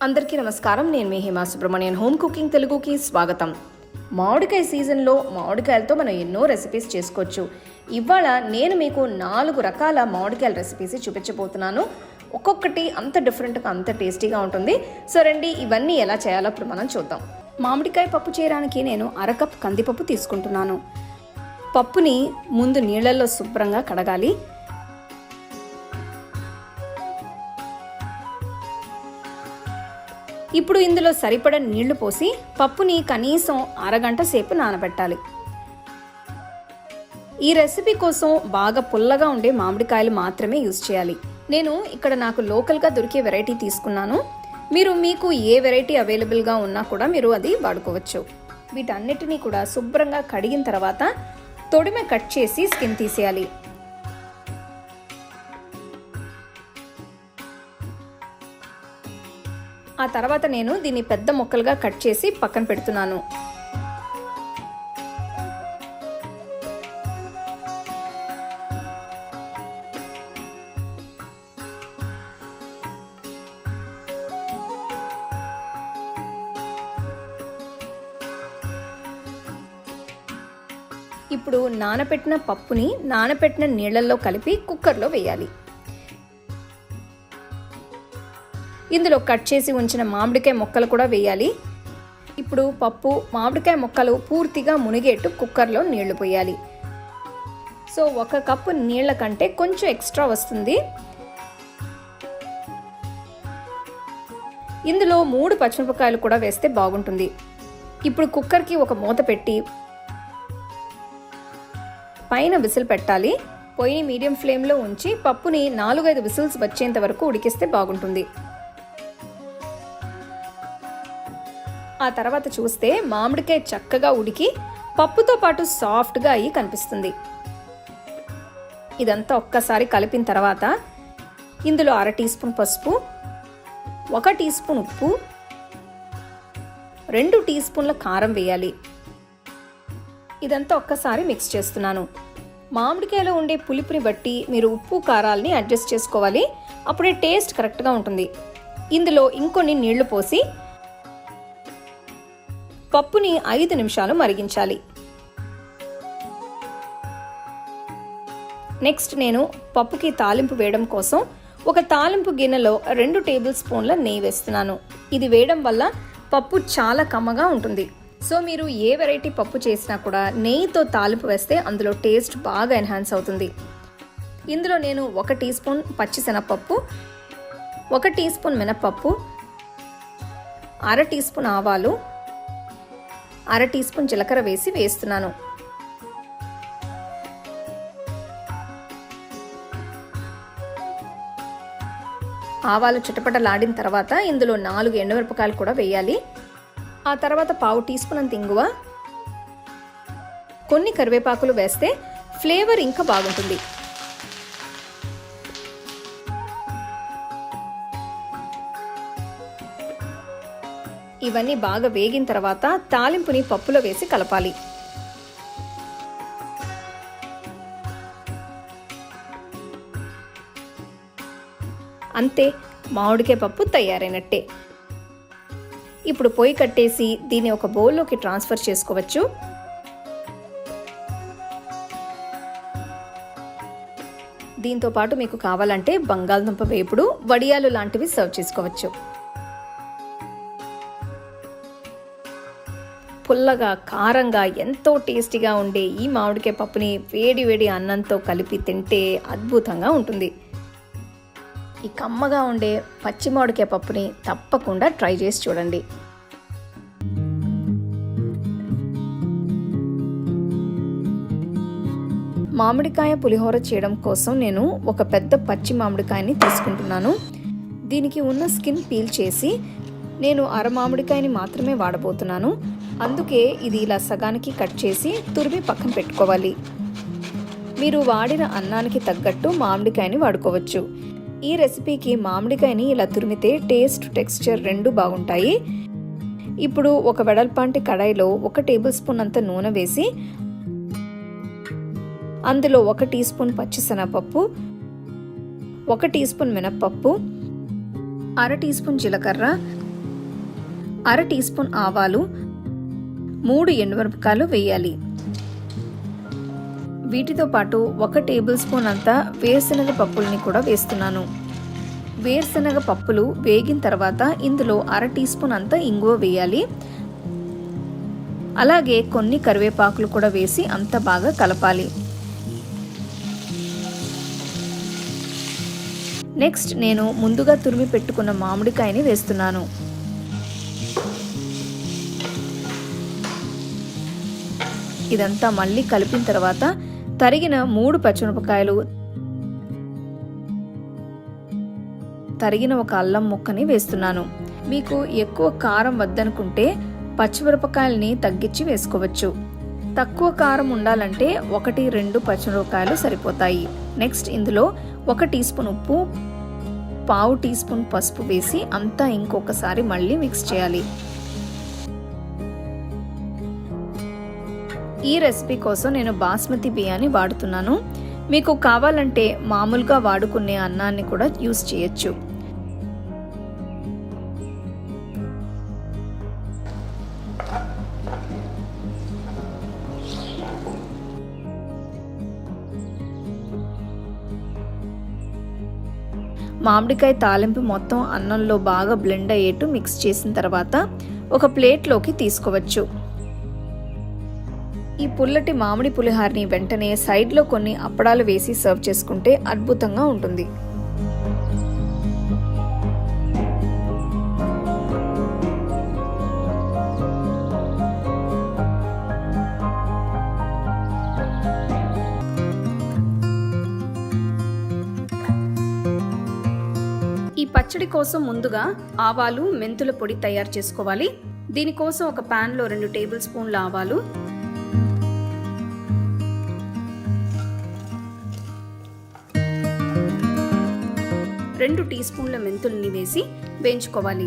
అందరికీ నమస్కారం. నేను మీ హిమా సుబ్రహ్మణ్యన్. హోమ్ కుకింగ్ తెలుగుకి స్వాగతం. మామిడికాయ సీజన్లో మామిడికాయలతో మనం ఎన్నో రెసిపీస్ చేసుకోవచ్చు. ఇవాళ నేను మీకు నాలుగు రకాల మామిడికాయల రెసిపీస్ చూపించబోతున్నాను. ఒక్కొక్కటి అంత డిఫరెంట్గా అంత టేస్టీగా ఉంటుంది. సో రండి ఇవన్నీ ఎలా చేయాలో ఇప్పుడు మనం చూద్దాం. మామిడికాయ పప్పు చేయడానికి నేను అరకప్ కందిపప్పు తీసుకుంటున్నాను. పప్పుని ముందు నీళ్ళల్లో శుభ్రంగా కడగాలి. ఇప్పుడు ఇందులో సరిపడ నీళ్ళు పోసి పప్పుని కనీసం అరగంట సేపు నానబెట్టాలి. ఈ రెసిపీ కోసం బాగా పుల్లగా ఉండే మామిడికాయలు మాత్రమే యూజ్ చేయాలి. నేను ఇక్కడ నాకు లోకల్గా దొరికే వెరైటీ తీసుకున్నాను. మీరు మీకు ఏ వెరైటీ అవైలబుల్గా ఉన్నా కూడా మీరు అది వాడుకోవచ్చు. వీటన్నిటినీ కూడా శుభ్రంగా కడిగిన తర్వాత తొడిమె కట్ చేసి స్కిన్ తీసేయాలి. ఆ తర్వాత నేను దీన్ని పెద్ద ముక్కలుగా కట్ చేసి పక్కన పెడుతున్నాను. ఇప్పుడు నానపెట్టిన పప్పుని నానపెట్టిన నీళ్ళల్లో కలిపి కుక్కర్లో వేయాలి. ఇందులో కట్ చేసి ఉంచిన మామిడికాయ ముక్కలు కూడా వేయాలి. ఇప్పుడు పప్పు మామిడికాయ ముక్కలు పూర్తిగా మునిగేట్టు కుక్కర్లో నీళ్ళు పోయాలి. సో ఒక కప్పు నీళ్ళ కంటే కొంచెం ఎక్స్ట్రా వస్తుంది. ఇందులో మూడు పచ్చిమిరపకాయలు కూడా వేస్తే బాగుంటుంది. ఇప్పుడు కుక్కర్కి ఒక మూత పెట్టి పైన విసిల్ పెట్టాలి. పొయ్యి మీడియం ఫ్లేమ్లో ఉంచి పప్పుని నాలుగైదు విసిల్స్ వచ్చేంత వరకు ఉడికిస్తే బాగుంటుంది. ఆ తర్వాత చూస్తే మామిడికాయ చక్కగా ఉడికి పప్పుతో పాటు సాఫ్ట్గా అయ్యి కనిపిస్తుంది. ఇదంతా ఒక్కసారి కలిపిన తర్వాత ఇందులో అర టీ స్పూన్ పసుపు ఒక టీ స్పూన్ ఉప్పు రెండు టీ స్పూన్ల కారం వేయాలి. ఇదంతా ఒక్కసారి మిక్స్ చేస్తున్నాను. మామిడికాయలో ఉండే పులుపుని బట్టి మీరు ఉప్పు కారాలని అడ్జస్ట్ చేసుకోవాలి. అప్పుడే టేస్ట్ కరెక్ట్గా ఉంటుంది. ఇందులో ఇంకొన్ని నీళ్ళు పోసి పప్పుని ఐదు నిమిషాలు మరిగించాలి. నెక్స్ట్ నేను పప్పుకి తాలింపు వేయడం కోసం ఒక తాలింపు గిన్నెలో రెండు టేబుల్ స్పూన్ల నెయ్యి వేస్తున్నాను. ఇది వేయడం వల్ల పప్పు చాలా కమ్మగా ఉంటుంది. సో మీరు ఏ వెరైటీ పప్పు చేసినా కూడా నెయ్యితో తాలింపు వేస్తే అందులో టేస్ట్ బాగా ఎన్హాన్స్ అవుతుంది. ఇందులో నేను ఒక టీ స్పూన్ పచ్చిశనగపప్పు ఒక టీ స్పూన్ మినపప్పు అర టీ స్పూన్ ఆవాలు అర టీ స్పూన్ జీలకర్ర వేసి వేస్తున్నాను. ఆవాలు చిటపటలాడిన తర్వాత ఇందులో నాలుగు ఎండుమిరపకాయలు కూడా వేయాలి. ఆ తర్వాత పావు టీ స్పూన్ అంత ఇంగువ. కొన్ని కరివేపాకులు వేస్తే ఫ్లేవర్ ఇంకా బాగుంటుంది. ఇవన్నీ బాగా వేగిన తర్వాత తాలింపుని పప్పులో వేసి కలపాలి. అంతే మామిడికాయ పప్పు తయారైనట్టే. ఇప్పుడు పొయ్యి కట్టేసి దీన్ని ఒక బౌల్లోకి ట్రాన్స్ఫర్ చేసుకోవచ్చు. దీంతో పాటు మీకు కావాలంటే బంగాళదుంప వేపుడు వడియాలు లాంటివి సర్వ్ చేసుకోవచ్చు. పుల్లగా కారంగా ఎంతో టేస్టీగా ఉండే ఈ మామిడికాయ పప్పుని వేడి వేడి అన్నంతో కలిపి తింటే అద్భుతంగా ఉంటుంది. ఈ కమ్మగా ఉండే పచ్చి మామిడికాయ పప్పుని తప్పకుండా ట్రై చేసి చూడండి. మామిడికాయ పులిహోర చేయడం కోసం నేను ఒక పెద్ద పచ్చి మామిడికాయని తీసుకుంటున్నాను. దీనికి ఉన్న స్కిన్ పీల్ చేసి నేను అర మామిడికాయని మాత్రమే వాడబోతున్నాను. అందుకే ఇది ఇలా సగానికి కట్ చేసి తురిమి పక్కన పెట్టుకోవాలి. మీరు వాడిన అన్నానికి తగ్గట్టు మామిడికాయని వాడుకోవచ్చు. ఈ రెసిపీకి మామిడికాయని ఇలా తురిమితే టేస్ట్ టెక్స్చర్ రెండు బాగుంటాయి. ఇప్పుడు ఒక వెడల్పాంటి కడాయిలో ఒక టేబుల్ స్పూన్ అంత నూనె వేసి అందులో ఒక టీ స్పూన్ పచ్చిశనగపప్పు ఒక టీ స్పూన్ మినప్పప్పు అర టీ స్పూన్ జీలకర్ర అర టీ స్పూన్ ఆవాలు మూడు ఎండుమిరపకాయలు వేయాలి. వీటితో పాటు ఒక టేబుల్ స్పూన్ అంతా వేరుశనగ పప్పుల్ని కూడా వేస్తున్నాను. వేరుశనగ పప్పులు వేగిన తర్వాత ఇందులో అర టీ స్పూన్ అంతా ఇంగువ వేయాలి. అలాగే కొన్ని కరివేపాకులు కూడా వేసి అంత బాగా కలపాలి. నెక్స్ట్ నేను ముందుగా తురిమి పెట్టుకున్న మామిడికాయని వేస్తున్నాను. ఇదంతా మళ్ళీ కలిపిన తర్వాత తరిగిన మూడు పచ్చిమిరపకాయలు తరిగిన ఒక అల్లం ముక్కని వేస్తున్నాను. మీకు ఎక్కువ కారం వద్దనుకుంటే పచ్చిమిరపకాయలని తగ్గించి వేసుకోవచ్చు. తక్కువ కారం ఉండాలంటే ఒకటి రెండు పచ్చిమిరపకాయలు సరిపోతాయి. నెక్స్ట్ ఇందులో ఒక టీ స్పూన్ ఉప్పు పావు టీ స్పూన్ పసుపు వేసి అంతా ఇంకొకసారి మళ్ళీ మిక్స్ చేయాలి. ఈ రెసిపీ కోసం నేను బాస్మతి బియ్యాన్ని వాడుతున్నాను. మీకు కావాలంటే మామూలుగా వాడుకునే అన్నాన్ని కూడా యూస్ చేయొచ్చు. మామిడికాయ తాలింపు మొత్తం అన్నంలో బాగా బ్లెండ్ అయ్యేట్టు మిక్స్ చేసిన తర్వాత ఒక ప్లేట్లోకి తీసుకోవచ్చు. ఈ పుల్లటి మామిడి పులిహార్ని వెంటనే సైడ్లో కొన్ని అప్పడాలు వేసి సర్వ్ చేసుకుంటే అద్భుతంగా ఉంటుంది. ఈ పచ్చడి కోసం ముందుగా ఆవాలు మెంతుల పొడి తయారు చేసుకోవాలి. దీనికోసం ఒక ప్యాన్లో రెండు టేబుల్ స్పూన్ల ఆవాలు రెండు టీ స్పూన్ల మెంతుల్ని వేసి వేయించుకోవాలి.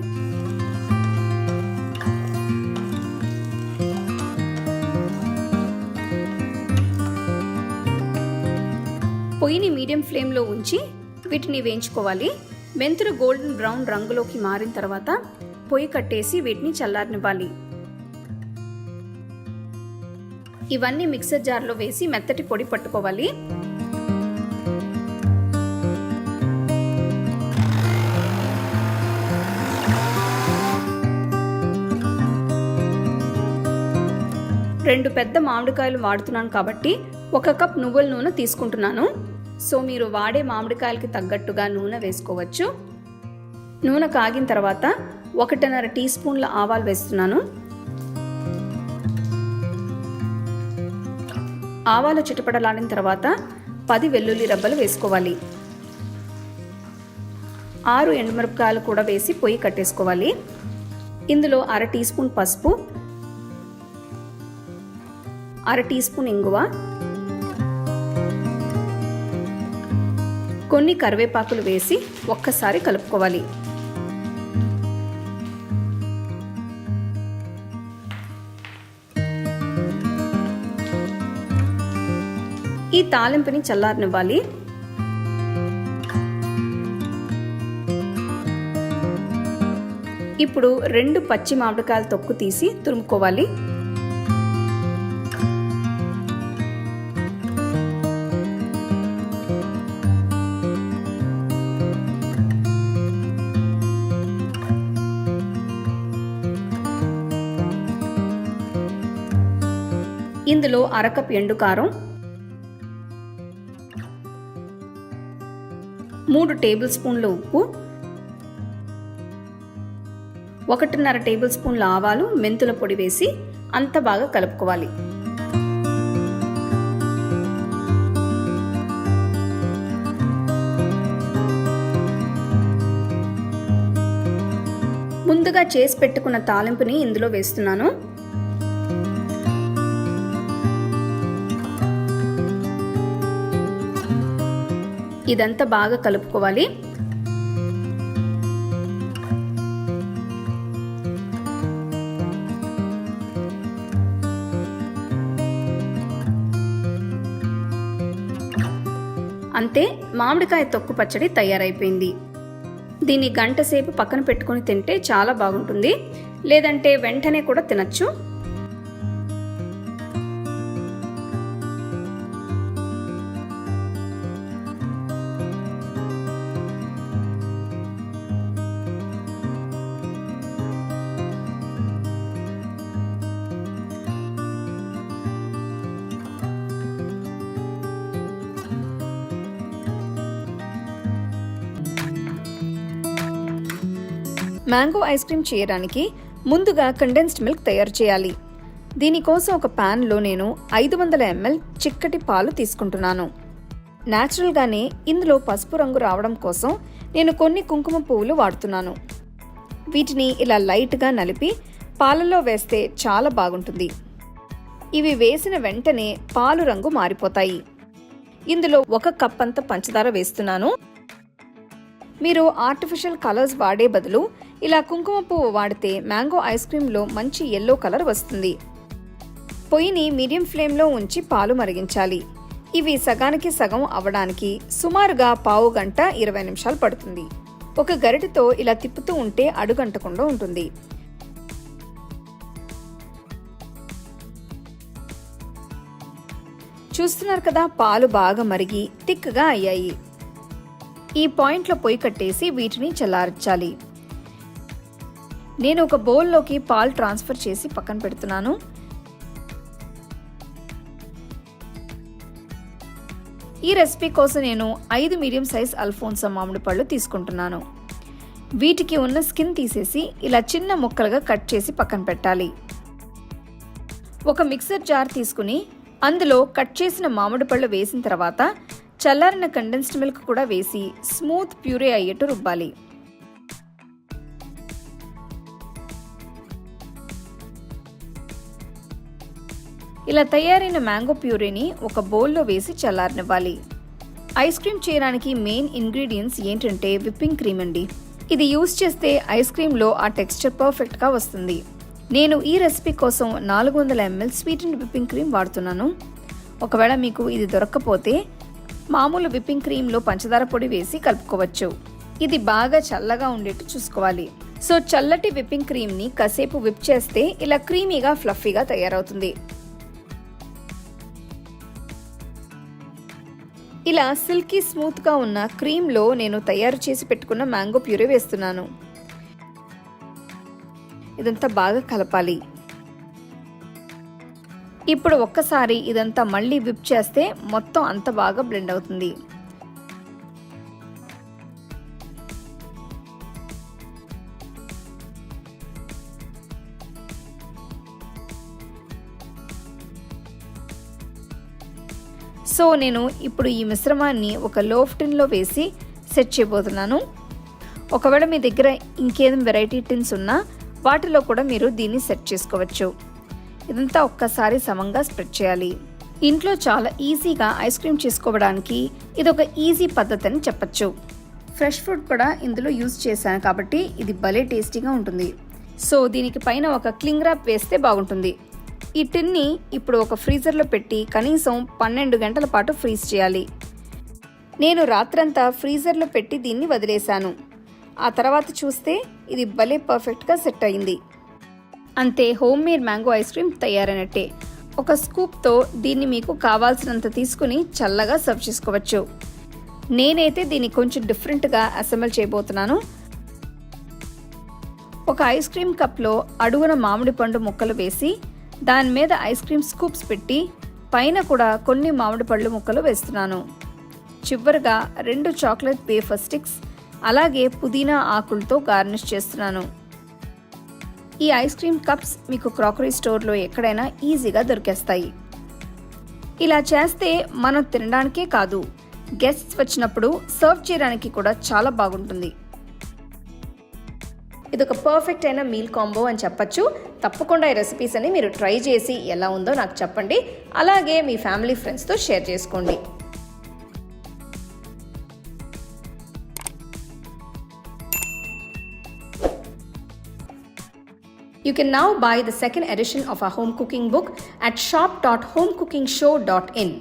పొయ్యిని మీడియం ఫ్లేమ్లో ఉంచి వీటిని వేయించుకోవాలి. మెంతులు గోల్డెన్ బ్రౌన్ రంగులోకి మారిన తర్వాత పొయ్యి కట్టేసి వీటిని చల్లారనివ్వాలి. ఇవన్నీ మిక్సర్ జార్లో వేసి మెత్తటి పొడి పట్టుకోవాలి. రెండు పెద్ద మామిడికాయలు వాడుతున్నాను కాబట్టి ఒక కప్ నువ్వుల నూనె తీసుకుంటున్నాను. సో మీరు వాడే మామిడికాయలకి తగ్గట్టుగా నూనె వేసుకోవచ్చు. నూనె కాగిన తర్వాత ఒకటిన్నర టీ స్పూన్ల ఆవాలు వేస్తున్నాను. ఆవాలు చిటపడలాడిన తర్వాత పది వెల్లుల్లి రబ్బలు వేసుకోవాలి. ఆరు ఎండుమిరపకాయలు కూడా వేసి పొయ్యి కట్టేసుకోవాలి. ఇందులో అర టీ స్పూన్ పసుపు అర టీ స్పూన్ ఇంగువ. కొన్ని కరివేపాకులు వేసి ఒక్కసారి కలుపుకోవాలి. ఈ తాలింపుని చల్లారనివ్వాలి. ఇప్పుడు రెండు పచ్చి మామిడికాయల తొక్కు తీసి తురుముకోవాలి. ఇందులో అరకప్ ఎండు కారం మూడు టేబుల్ స్పూన్ల ఉప్పు ఒకటిన్నర టేబుల్ స్పూన్ల ఆవాలు మెంతుల పొడి వేసి అంత బాగా కలుపుకోవాలి. ముందుగా చేసి పెట్టుకున్న తాలింపుని ఇందులో వేస్తున్నాను. ఇదంతా బాగా కలుపుకోవాలి. అంతే మామిడికాయ తొక్కు పచ్చడి తయారైపోయింది. దీన్ని గంట సేపు పక్కన పెట్టుకొని తింటే చాలా బాగుంటుంది. లేదంటే వెంటనే కూడా తినచ్చు. మ్యాంగో ఐస్ క్రీమ్ చేయడానికి ముందుగా కండెన్స్డ్ మిల్క్ తయారు చేయాలి. దీనికోసం ఒక ప్యాన్లో నేను ఐదు వందల ఎంఎల్ చిక్కటి పాలు తీసుకుంటున్నాను. న్యాచురల్గానే ఇందులో పసుపు రంగు రావడం కోసం నేను కొన్ని కుంకుమ పువ్వులు వాడుతున్నాను. వీటిని ఇలా లైట్గా నలిపి పాలలో వేస్తే చాలా బాగుంటుంది. ఇవి వేసిన వెంటనే పాలు రంగు మారిపోతాయి. ఇందులో ఒక కప్ అంత పంచదార వేస్తున్నాను. మీరు ఆర్టిఫిషియల్ కలర్స్ వాడే బదులు ఇలా కుంకుమ పువ్వు వాడితే మ్యాంగో ఐస్ క్రీమ్లో మంచి ఎల్లో కలర్ వస్తుంది. పొయ్యిని మీడియం ఫ్లేమ్లో ఉంచి పాలు మరిగించాలి. ఇవి సగానికి సగం అవ్వడానికి సుమారుగా పావు గంట ఇరవై నిమిషాలు పడుతుంది. ఒక గరిటెతో ఇలా తిప్పుతూ ఉంటే అడుగంటకుండా ఉంటుంది. చూస్తున్నారు కదా పాలు బాగా మరిగి థిక్గా అయ్యాయి. ఈ పాయింట్లో పొయ్యి కట్టేసి వీటిని చల్లార్చాలి. నేను ఒక బౌల్లోకి పాలు ట్రాన్స్ఫర్ చేసి పక్కన పెడుతున్నాను. ఈ రెసిపీ కోసం నేను ఐదు మీడియం సైజ్ అల్ఫోన్సా మామిడి పళ్ళు తీసుకుంటున్నాను. వీటికి ఉన్న స్కిన్ తీసేసి ఇలా చిన్న ముక్కలుగా కట్ చేసి పక్కన పెట్టాలి. ఒక మిక్సర్ జార్ తీసుకుని అందులో కట్ చేసిన మామిడి పళ్ళు వేసిన తర్వాత చల్లారిన కండెన్స్డ్ మిల్క్ కూడా వేసి స్మూత్ ప్యూరే అయ్యేట్టు రుబ్బాలి. ఇలా తయారైన మ్యాంగో ప్యూరీని ఒక బౌల్లో వేసి చల్లారనివ్వాలి. ఐస్ క్రీమ్ చేయడానికి మెయిన్ ఇంగ్రీడియంట్స్ ఏంటంటే విప్పింగ్ క్రీమ్ అండి. ఇది యూస్ చేస్తే ఐస్ క్రీమ్లో ఆ టెక్స్చర్ పర్ఫెక్ట్గా వస్తుంది. నేను ఈ రెసిపీ కోసం నాలుగు వందల ML sweet and whipping cream వాడుతున్నాను. ఒకవేళ మీకు ఇది దొరక్కపోతే మామూలు విప్పింగ్ క్రీమ్లో పంచదార పొడి వేసి కలుపుకోవచ్చు. ఇది బాగా చల్లగా ఉండేట్టు చూసుకోవాలి. సో చల్లటి విప్పింగ్ క్రీమ్ని కాసేపు విప్ చేస్తే ఇలా క్రీమీగా ఫ్లఫీగా తయారవుతుంది. ఇలా సిల్కీ స్మూత్గా ఉన్న క్రీమ్లో నేను తయారు చేసి పెట్టుకున్న మ్యాంగో ప్యూరీ వేస్తున్నాను. ఇదంతా బాగా కలపాలి. ఇప్పుడు ఒక్కసారి ఇదంతా మళ్ళీ విప్ చేస్తే మొత్తం అంత బాగా బ్లెండ్ అవుతుంది. సో నేను ఇప్పుడు ఈ మిశ్రమాన్ని ఒక లోఫ్ టిన్లో వేసి సెట్ చేయబోతున్నాను. ఒకవేళ మీ దగ్గర ఇంకేదో వెరైటీ టిన్స్ ఉన్నా వాటిలో కూడా మీరు దీన్ని సెట్ చేసుకోవచ్చు. ఇదంతా ఒక్కసారి సమంగా స్ప్రెడ్ చేయాలి. ఇంట్లో చాలా ఈజీగా ఐస్ క్రీమ్ చేసుకోవడానికి ఇది ఒక ఈజీ పద్ధతి అని చెప్పచ్చు. ఫ్రెష్ ఫ్రూట్ కూడా ఇందులో యూజ్ చేశాను కాబట్టి ఇది భలే టేస్టీగా ఉంటుంది. సో దీనికి పైన ఒక క్లింగ్ ర్యాప్ వేస్తే బాగుంటుంది. ఈ టిన్ని ఇప్పుడు ఒక ఫ్రీజర్లో పెట్టి కనీసం పన్నెండు గంటల పాటు ఫ్రీజ్ చేయాలి. నేను రాత్రంతా ఫ్రీజర్లో పెట్టి దీన్ని వదిలేశాను. ఆ తర్వాత చూస్తే ఇది భలే పర్ఫెక్ట్గా సెట్ అయింది. అంతే home made mango ice cream తయారైనట్టే. ఒక స్కూప్తో దీన్ని మీకు కావాల్సినంత తీసుకుని చల్లగా సర్వ్ చేసుకోవచ్చు. నేనైతే దీన్ని కొంచెం డిఫరెంట్గా అసెంబుల్ చేయబోతున్నాను. ఒక ఐస్ క్రీమ్ కప్లో అడుగున మామిడి పండు ముక్కలు వేసి దాని మీద ఐస్ క్రీమ్ స్కూప్స్ పెట్టి పైన కూడా కొన్ని మామిడి పళ్ళు ముక్కలు వేస్తున్నాను. చివరిగా రెండు చాక్లెట్ వేఫర్ స్టిక్స్ అలాగే పుదీనా ఆకులతో గార్నిష్ చేస్తున్నాను. ఈ ఐస్ క్రీమ్ కప్స్ మీకు క్రాకరీ స్టోర్లో ఎక్కడైనా ఈజీగా దొరికేస్తాయి. ఇలా చేస్తే మనం తినడానికే కాదు గెస్ట్స్ వచ్చినప్పుడు సర్వ్ చేయడానికి కూడా చాలా బాగుంటుంది. ఇది ఒక పర్ఫెక్ట్ అయిన మీల్ కాంబో అని చెప్పచ్చు తప్పకుండా ఈ రెసిపీస్ అన్ని మీరు ట్రై చేసి ఎలా ఉందో నాకు చెప్పండి అలాగే మీ ఫ్యామిలీ ఫ్రెండ్స్తో షేర్ చేసుకోండి you can now buy the second edition of a home cooking book at shop dot home cooking show dot in